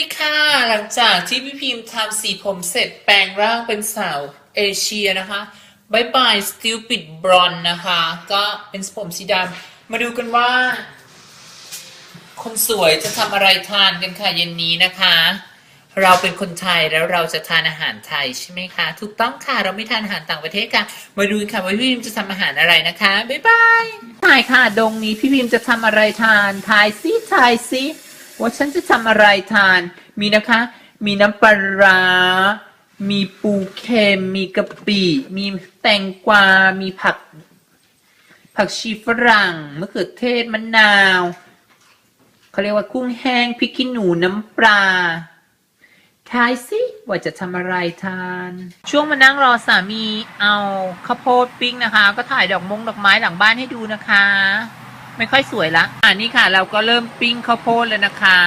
นี่ค่ะ หลังจากที่พี่พิมพ์ทำสีผมเสร็จแปลงร่างเป็นสาวเอเชียนะคะบายบาย stupid blonde นะคะ ก็เป็นผมสีดำมาดูกันว่า คนสวยจะทำอะไรทานกันค่ะเย็นนี้นะคะ เราเป็นคนไทยแล้วเราจะทานอาหารไทยใช่ไหมคะ ถูกต้องค่ะ เราไม่ทานอาหารต่างประเทศค่ะ มาดูกันค่ะว่าพี่พิมจะทำอาหารอะไรนะคะบ๊ายบายถ่ายค่ะ ดงนี้พี่พิมจะทำอะไรทาน ทายซิทายซิ ว่าฉันจะทำอะไรทาน มีนะคะ มีน้ำปลาร้ามีปูเค็ม มีกะปิ มีแตงกวา มีผัก ผักชีฝรั่งมะเขือเทศมะนาวเขาเรียกว่ากุ้งแห้งพริกขี้หนูน้ำปลาทายสิว่าจะทำอะไรทาน ช่วงมานั่งรอสามีเอาข้าวโพดปิ้งนะคะ ก็ถ่ายดอกมงดอกไม้หลังบ้านให้ดูนะคะ ไม่ค่อยสวยละอ่านี่ค่ะ เราก็เริ่มปิ้งข้าวโพดแล้วนะคะ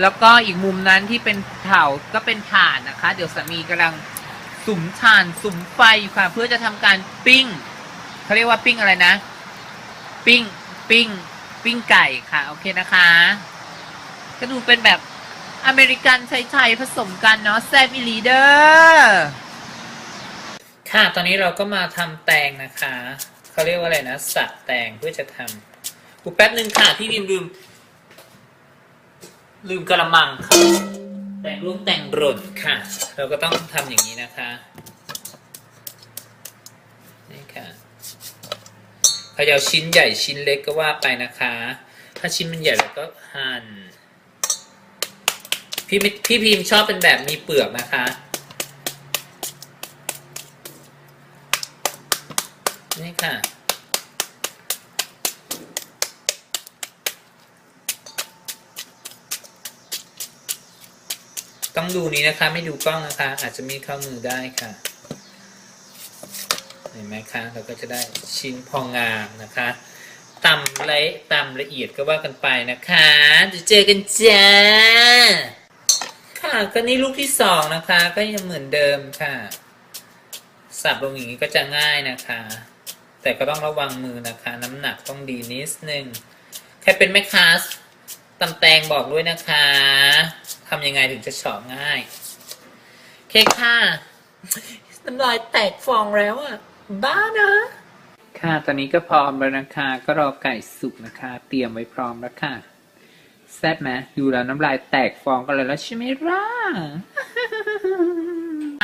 แล้วก็อีกมุมนั้นที่เป็นเถาก็เป็นถ่านนะคะ เดี๋ยวสามีกำลังสุมถ่านสุมไฟอยู่ค่ะ เพื่อจะทำการปิ้งเขาเรียกว่าปิ้งอะไรนะ ปิ้งปิ้งปิ้งไก่ค่ะ โอเคนะคะ ก็ดูเป็นแบบอเมริกันไทยๆผสมกันเนาะแซบอีลีเดอร์ค่ะ ตอนนี้เราก็มาทำแตงนะคะ เขาเรียกว่าอะไรนะ สับแตงเพื่อจะทำ กูแป๊บหนึ่งค่ะ พี่บิมลืม ลืมกระมังค่ะ แต่งลูกแต่งรดค่ะ เราก็ต้องทำอย่างนี้นะคะ นี่ค่ะขยาชิ้นใหญ่ชิ้นเล็กก็ว่าไปนะคะ ถ้าชิ้นมันใหญ่เราก็หั่น พี่พี่พิมชอบเป็นแบบมีเปลือกนะคะนี่ค่ะ ต้องดูนี้นะคะ ไม่ดูกล้องนะคะ อาจจะมีเข้ามือได้ค่ะเห็นไหมคะเราก็จะได้ชิ้นพองามนะคะตำละตำละเอียดก็ว่ากันไปนะคะเดี๋ยวเจอกันจ้าค่ะก็นี่ลูกที่สองนะคะ ก็ยังเหมือนเดิมค่ะสับลงอย่างนี้ก็จะง่ายนะคะ แต่ก็ต้องระวังมือนะคะ น้ำหนักต้องดีนิดนึงใครเป็นแม่ค้าตำแตงบอกด้วยนะคะ ทำยังไงถึงจะเฉาะง่ายโอเคค่ะน้ำลายแตกฟองแล้วอะ บ้านะ ค่ะตอนนี้ก็พร้อมแล้วนะคะ ก็รอไก่สุกนะคะ เตรียมไว้พร้อมแล้วค่ะแซ่บไหมดูแล้วน้ำลายแตกฟองกันเลยแล้วใช่ไหมล่ะ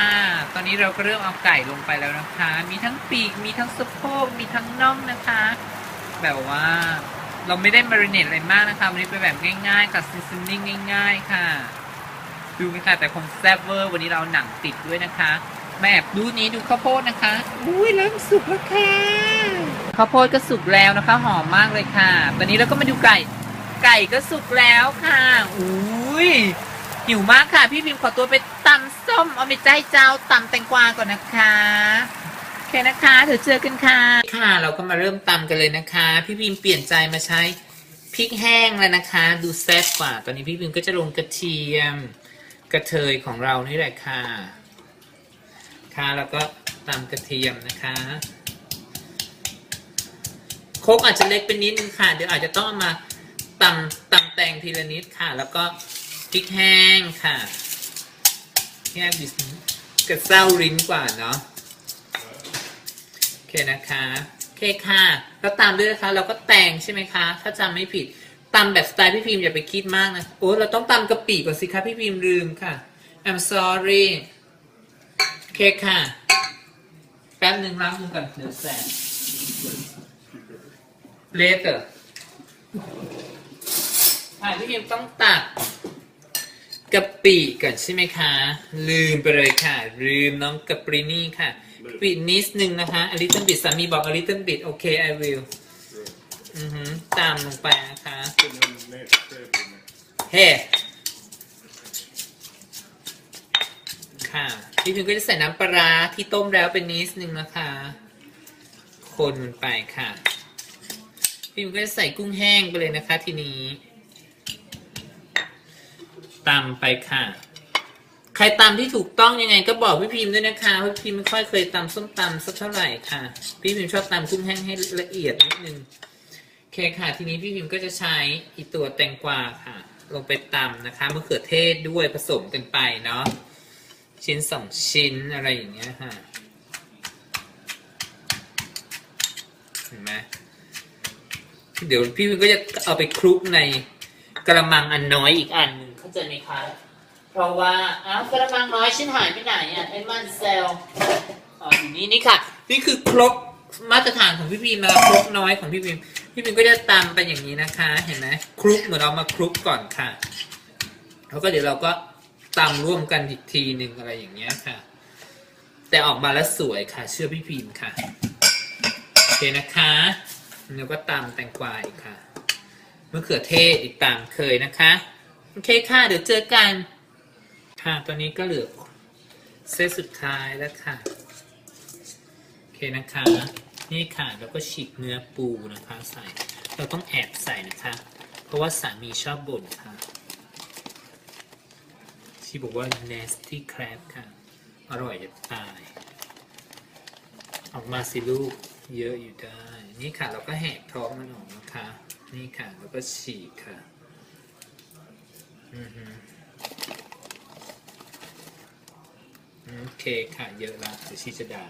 อ่าตอนนี้เราก็เริ่มเอาไก่ลงไปแล้วนะคะ มีทั้งปีก มีทั้งสะโพก มีทั้งน่องนะคะ แบบว่า เราไม่ได้มาริเนตอะไรมากนะคะวันนี้เป็นแบบง่ายๆกับซีซันนิ่งง่าย ๆ ค่ะ ดูไหมคะแต่คงแซ่บเวอร์วันนี้เราหนังติดด้วยนะคะแม่ดูนี้ดูข้าวโพดนะคะอุ้ยเริ่มสุกแล้วค่ะข้าวโพดก็สุกแล้วนะคะ หอมมากเลยค่ะ ตอนนี้เราก็มาดูไก่ ไก่ก็สุกแล้วค่ะอุ้ยหิวมากค่ะ พี่พิมขอตัวไปตำส้มเอาไปใจเจ้าตำแตงกวาก่อนนะคะ เคนะคะเดี๋ยวเจอกันค่ะ ค่ะ เราก็มาเริ่มตำกันเลยนะคะ พี่พิมเปลี่ยนใจมาใช้พริกแห้งแล้วนะคะ ดูแซ่บกว่า ตอนนี้พี่พิมก็จะลงกระเทียมกระเทยของเรานี่แหละค่ะ ค่ะแล้วก็ตำกระเทียมนะคะโคกอาจจะเล็กเป็นนิดนึงค่ะ เดี๋ยวอาจจะต้องเอามาตำตำแตงทีละนิดค่ะ แล้วก็พริกแห้งค่ะแห้งดิสกระเซ้าลิ้นกว่าเนาะ เคนะคะโอเคค่ะ แล้วตามด้วยนะคะเราก็แตงใช่ไหมคะ ถ้าจำไม่ผิดตำแบบสไตล์พี่พิมพ์อย่าไปคิดมากนะ โอ้เราต้องตำกะปิก่อนสิคะพี่พิมพ์ลืมค่ะ I'm sorry โอเคค่ะ แป๊บหนึ่งล้างมือก่อนเดี๋ยวแสบเลเตอร์อ่าพี่พิมต้องตักกะปิก่อนใช่ไหมคะ ลืมไปเลยค่ะ ลืมน้องกะปรินี่ค่ะ ปินิดนึงนะคะอลิตเติ้ลบิดสามีบอกอลิตเติ้ลบิดโอเค I will อือหือตามลงไปนะคะ เฮ้ ค่ะพี่พิมก็จะใส่น้ำปลาร้าที่ต้มแล้วเป็นนิดนึงนะคะ คนมันไปค่ะ พี่พิมก็จะใส่กุ้งแห้งไปเลยนะคะทีนี้ตำไปค่ะ ใครตำที่ถูกต้องยังไงก็บอกพี่พิมพ์ด้วยนะคะพี่พิมไม่ค่อยเคยตำส้มตำสักเท่าไหร่ค่ะ พี่พิมชอบตำกุ้งแห้งให้ละเอียดนิดนึงโอเคค่ะ ทีนี้พี่พิมก็จะใช้อีตัวแตงกวาค่ะ ลงไปตำนะคะมะเขือเทศด้วยผสมกันไปเนาะชิ้นสองชิ้นอะไรอย่างเงี้ยค่ะเห็นไหมเดี๋ยวพี่วินก็จะเอาไปคลุกในกระมังอันน้อยอีกอันหนึ่งเข้าใจไหมคะ เพราะว่าอ้าวกระมังน้อยฉันหายไปไหนอะไอ้มันเซลอ๋ออยู่นี่นี่ค่ะ นี่คือครกมาตรฐานของพี่พิมมาครกน้อยของพี่พิมพี่พิมก็จะตำไปอย่างนี้นะคะ เห็นไหมคลุกเหมือนเรามาคลุกก่อนค่ะ แล้วก็เดี๋ยวเราก็ตำร่วมกันอีกทีหนึ่งอะไรอย่างเงี้ยค่ะ แต่ออกมาแล้วสวยค่ะ เชื่อพี่พิมค่ะโอเคนะคะแล้วก็ตำแตงกวาอีกค่ะมะเขือเทศอีกตามเคยนะคะ โอเคค่ะ เดี๋ยวเจอกัน ค่ะตอนนี้ก็เหลือเซตสุดท้ายแล้วค่ะ โอเคนะคะ นี่ค่ะแล้วก็ฉีกเนื้อปูนะคะใส่ เราต้องแอบใส่นะคะ เพราะว่าสามีชอบบ่นค่ะ ที่บอกว่า nasty crab ค่ะ อร่อยจะตาย ออกมาสิลูกเยอะอยู่ได้ นี่ค่ะเราก็แหกท้องมันออกนะคะ นี่ค่ะแล้วก็ฉีกค่ะ อือฮึ โอเคค่ะ เยอะละเดี๋ยวชีจะด่า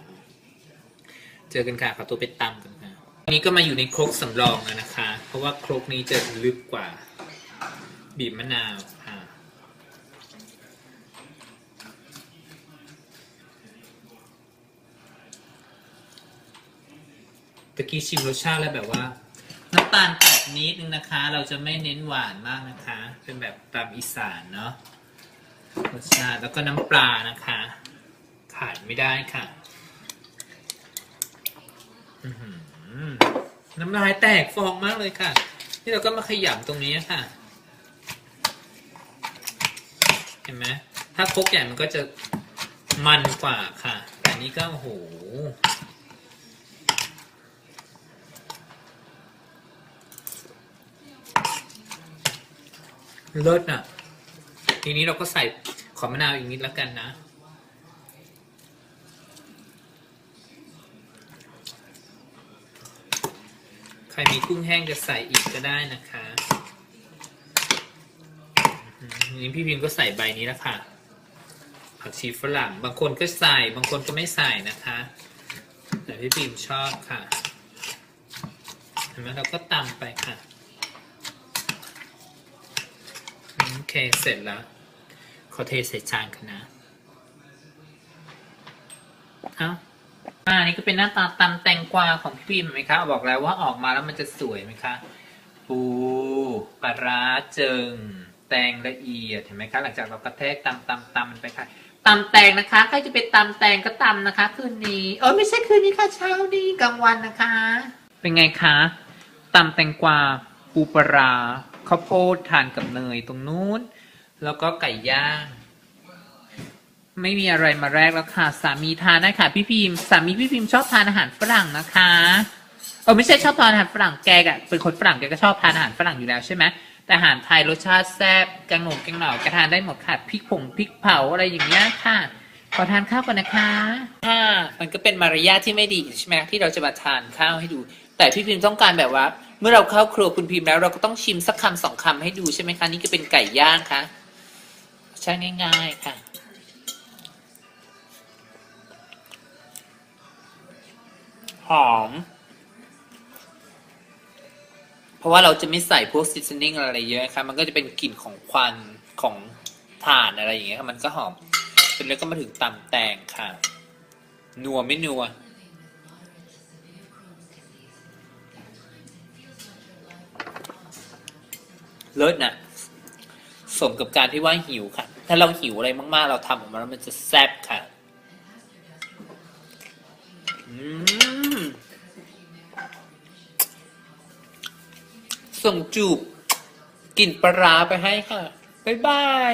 เจอกันค่ะ ขอตัวไปตำกันค่ะอันนี้ก็มาอยู่ในครกสำรองแล้วนะคะ เพราะว่าครกนี้จะลึกกว่า บีบมะนาวค่ะตะกี้ชิมรสชาติแล้วแบบว่า น้ำตาลตัดนิดนึงนะคะ เราจะไม่เน้นหวานมากนะคะ เป็นแบบตามอีสานเนาะรสชาติแล้วก็น้ำปลานะคะ ขาดไม่ได้ค่ะน้ำลายแตกฟองมากเลยค่ะ นี่เราก็มาขยำตรงนี้ค่ะ เห็นไหมถ้าคกใหญ่มันก็จะมันกว่าค่ะ แต่นี้ก็โหเลิศอะ ทีนี้เราก็ใส่ขอมะนาวอีกนิดแล้วกันนะ รมีกุ้งแห้งจะใส่อีกก็ได้นะคะนี้พี่พิมก็ใส่ใบนี้แล้วค่ะ ผักชีฝรั่ง บางคนก็ใส่ บางคนก็ไม่ใส่นะคะ แต่พี่พิมชอบค่ะเห็นไหมเราก็ตำไปค่ะ โอเค เสร็จแล้ว ขอเทใส่จานกันนะ เอ้า อ่านี่ก็เป็นหน้าตาตำแตงกวาของพี่พิมพ์ไหมคะบอกแล้วว่าออกมาแล้วมันจะสวยไหมคะปูปลาร้าเจิง แตงละเอียดเห็นไหมคะหลังจากเรากระแทกตำตำตำมันไปค่ะตำแตงนะคะใครจะไปตำแตงก็ตำนะคะ คืนนี้เออไม่ใช่คืนนี้ค่ะเช้านี้กลางวันนะคะ เป็นไงคะตำแตงกวาปูปลาร้าข้าวโพดทานกับเนยตรงนู้น แล้วก็ไก่ย่าง ไม่มีอะไรมาแรกแล้วค่ะ สามีทานได้ค่ะพี่พิมพ์สามีพี่พิมพ์ชอบทานอาหารฝรั่งนะคะเออไม่ใช่ชอบทานอาหารฝรั่งแกอะเป็นคนฝรั่งแกก็ชอบทานอาหารฝรั่งอยู่แล้วใช่ไหมแต่อาหารไทยรสชาติแซ่บแกงหนงแกงหน่อแกทานได้หมดค่ะพริกผงพริกเผาอะไรอย่างเงี้ยค่ะ ขอทานข้าวก่อนนะคะค่ะมันก็เป็นมารยาทที่ไม่ดีใช่ไหมที่เราจะมาทานข้าวให้ดู แต่พี่พิมพ์ต้องการแบบว่า เมื่อเราเข้าครัวคุณพิมพ์แล้วเราก็ต้องชิมสักคำสองคำให้ดูใช่ไหมคะนี่ก็เป็นไก่ย่างค่ะใช่ง่าย ๆ ค่ะ หอม เพราะว่าเราจะไม่ใส่พวกซีซันนิ่งอะไรเยอะครับมันก็จะเป็นกลิ่นของควันของถ่านอะไรอย่างเงี้ยครับมันก็หอมเป็นแล้วก็มาถึงตำแตงค่ะ นัวไม่นัวเลิศนะสมกับการที่ว่าหิวค่ะ ถ้าเราหิวอะไรมาก ๆ เราทำออกมาแล้วมันจะแซ่บค่ะ อืม ส่งจูบกลิ่นปลาร้าไปให้ค่ะ บ๊ายบาย